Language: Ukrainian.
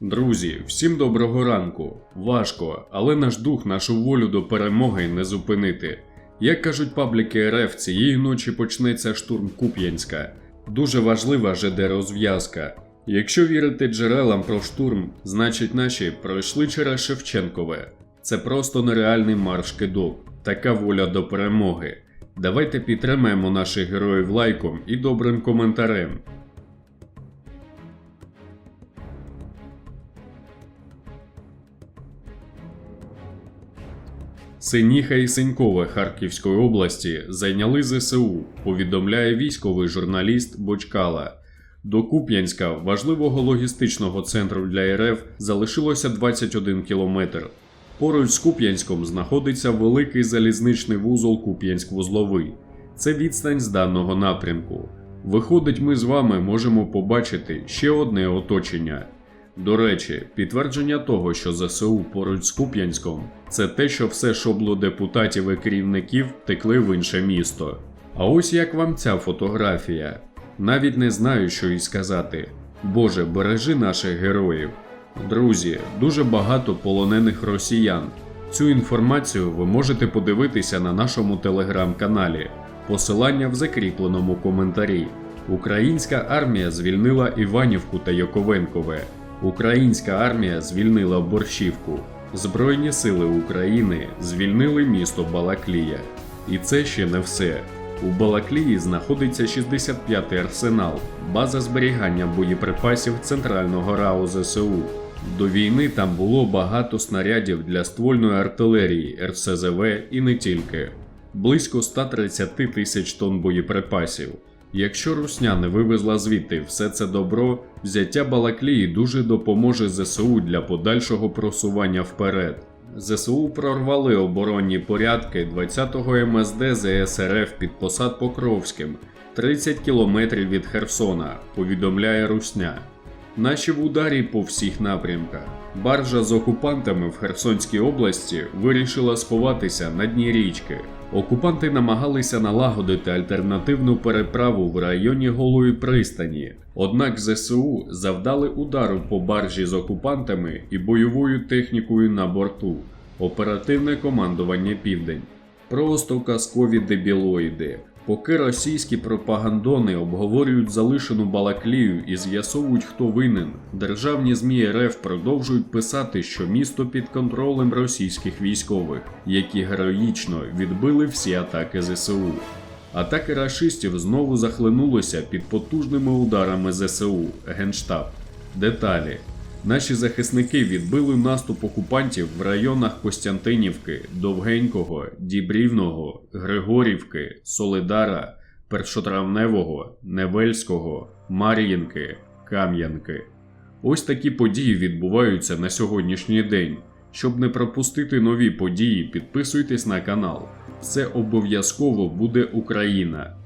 Друзі, всім доброго ранку. Важко, але наш дух, нашу волю до перемоги не зупинити. Як кажуть пабліки РФ, цієї ночі почнеться штурм Куп'янська. Дуже важлива ЖД розв'язка. Якщо вірити джерелам про штурм, значить наші пройшли через Шевченкове. Це просто нереальний марш кидок, така воля до перемоги. Давайте підтримаємо наших героїв лайком і добрим коментарем. Синіха і Синькове Харківської області зайняли ЗСУ, повідомляє військовий журналіст Бочкала. До Куп'янська, важливого логістичного центру для РФ, залишилося 21 кілометр. Поруч з Куп'янськом знаходиться великий залізничний вузол Куп'янськ-Вузловий. Це відстань з даного напрямку. Виходить, ми з вами можемо побачити ще одне оточення. До речі, підтвердження того, що ЗСУ поруч з Куп'янськом, це те, що все шобло депутатів і керівників текли в інше місто. А ось як вам ця фотографія. Навіть не знаю, що і сказати. Боже, бережи наших героїв. Друзі, дуже багато полонених росіян. Цю інформацію ви можете подивитися на нашому телеграм-каналі. Посилання в закріпленому коментарі. Українська армія звільнила Іванівку та Яковенкове. Українська армія звільнила Борщівку. Збройні сили України звільнили місто Балаклія. І це ще не все. У Балаклії знаходиться 65-й арсенал, база зберігання боєприпасів центрального РАУ ЗСУ. До війни там було багато снарядів для ствольної артилерії, РСЗВ і не тільки. Близько 130 тисяч тонн боєприпасів. Якщо Русня не вивезла звідти все це добро, взяття Балаклії дуже допоможе ЗСУ для подальшого просування вперед. ЗСУ прорвали оборонні порядки 20-го МСД ЗСРФ під посад Покровським, 30 кілометрів від Херсона, повідомляє Русня. Наші в ударі по всіх напрямках. Баржа з окупантами в Херсонській області вирішила сховатися на дні річки. Окупанти намагалися налагодити альтернативну переправу в районі Голої пристані. Однак ЗСУ завдали удару по баржі з окупантами і бойовою технікою на борту. Оперативне командування Південь. Просто казкові дебілоїди. Поки російські пропагандони обговорюють залишену Балаклію і з'ясовують, хто винен, державні ЗМІ РФ продовжують писати, що місто під контролем російських військових, які героїчно відбили всі атаки ЗСУ. Атаки рашистів знову захлинулися під потужними ударами ЗСУ, Генштаб. Деталі. Наші захисники відбили наступ окупантів в районах Костянтинівки, Довгенького, Дібрівного, Григорівки, Солидара, Першотравневого, Невельського, Мар'їнки, Кам'янки. Ось такі події відбуваються на сьогоднішній день. Щоб не пропустити нові події, підписуйтесь на канал. Це обов'язково буде Україна.